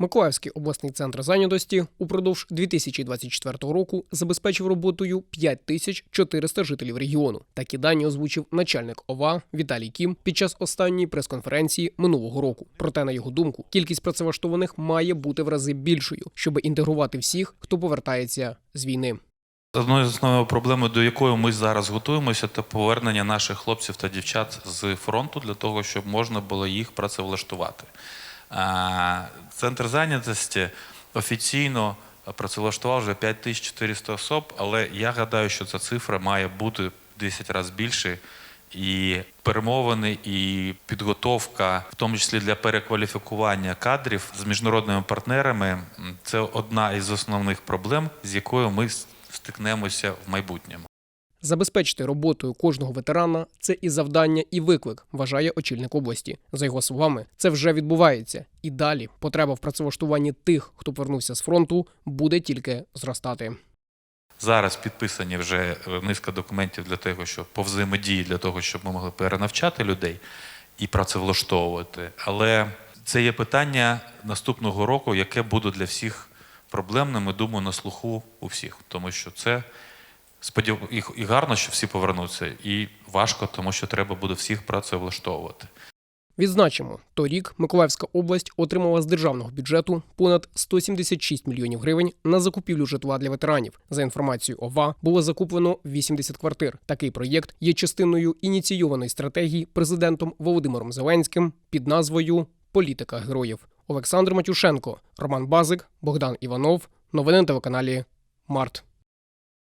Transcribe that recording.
Миколаївський обласний центр зайнятості упродовж 2024 року забезпечив роботою 5400 жителів регіону. Такі дані озвучив начальник ОВА Віталій Кім під час останньої прес-конференції минулого року. Проте, на його думку, кількість працевлаштованих має бути в рази більшою, щоб інтегрувати всіх, хто повертається з війни. Одною з основних проблем, до якої ми зараз готуємося, це повернення наших хлопців та дівчат з фронту для того, щоб можна було їх працевлаштувати. Центр зайнятості офіційно працевлаштував вже 5400 особ, але я гадаю, що ця цифра має бути в 10 разів більше. І перемовини, і підготовка, в тому числі для перекваліфікування кадрів з міжнародними партнерами, це одна із основних проблем, з якою ми стикнемося в майбутньому. Забезпечити роботою кожного ветерана це і завдання, і виклик, вважає очільник області. За його словами, це вже відбувається, і далі потреба в працевлаштуванні тих, хто повернувся з фронту, буде тільки зростати. Зараз підписані вже е, низка документів для того, щоб по взаємодії, для того, щоб ми могли перенавчати людей і працевлаштовувати. Але це є питання наступного року, яке буде для всіх проблемним, і думаю, на слуху у всіх, тому що це сподів... і- і гарно, що всі повернуться, і важко, тому що треба буде всіх працевлаштовувати. Відзначимо, торік Миколаївська область отримала з державного бюджету понад 176 мільйонів гривень на закупівлю житла для ветеранів. За інформацією ОВА було закуплено 80 квартир. Такий проєкт є частиною ініційованої стратегії президентом Володимиром Зеленським під назвою Політика героїв. Олександр Матюшенко, Роман Базик, Богдан Іванов. Новини на телеканалі Март.